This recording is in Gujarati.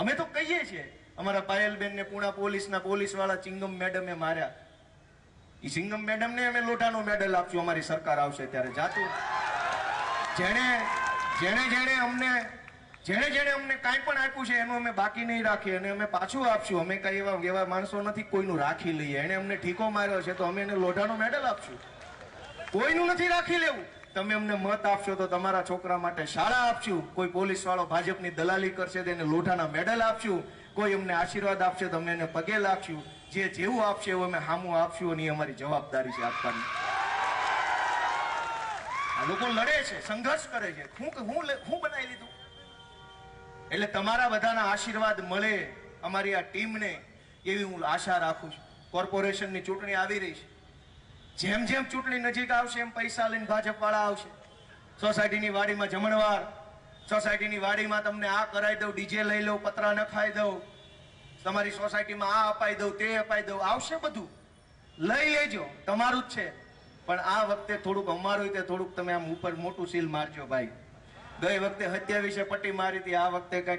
અમે તો કહીએ છીએ, અમારા પાયલબેન ને પુણા પોલીસના પોલીસવાળા ચિંગમ મેડમે માર્યા. એ સિંગમ મેડમ ને અમે લોટાનો મેડલ આપશું, અમારી સરકાર આવશે ત્યારે. જાતું. જેણે જેણે જેણે અમને, જેણે જેણે અમને કાંઈ પણ આપ્યું છે, એનું અમે બાકી નહીં રાખીએ અને અમે પાછું આપશું. અમે કઈ એવા એવા માણસો નથી કોઈનું રાખી લઈએ. એણે અમને ઠીકો માર્યો છે, તો અમે એને લોઢાનો મેડલ આપશું. કોઈનું નથી રાખી લેવું. તમે અમને મત આપશો તો તમારા છોકરા માટે શાળા આપશું. કોઈ પોલીસ વાળો ભાજપની દલાલી કરશે તેને લોઢાના મેડલ આપશું. કોઈ અમને આશીર્વાદ આપશે તો અમે એને પગે લાગશું. જે જેવું આપશે એવું અમે હામું આપશું અને અમારી જવાબદારી છે આપવાની. લોકો લડે છે, સંઘર્ષ કરે છે. હું હું હું બનાવી લીધું? એટલે તમારા બધાના આશીર્વાદ મળે અમારી આ ટીમને એવી હું આશા રાખું છું. કોર્પોરેશનની ચૂંટણી આવી રહી છે. જેમ જેમ ચૂંટણી નજીક આવશે, એમ પૈસા લઈને ભાજપ વાળા આવશે. સોસાયટીની વાડીમાં જમણવાર, સોસાયટીની વાડીમાં તમને આ કરાવી દઉં, ડીજે લઈ લઉં, પતરા નખાઈ દઉં, તમારી સોસાયટીમાં આ અપાઈ દઉં, તે અપાઈ દઉં, આવશે બધું. લઈ લેજો, તમારું જ છે. પણ આ વખતે થોડુંક અમારું તે થોડુંક તમે આમ ઉપર મોટું સીલ મારજો ભાઈ. ગઈ વખતે હત્યા વિશે પટ્ટી મારી હતી, આ વખતે કઈ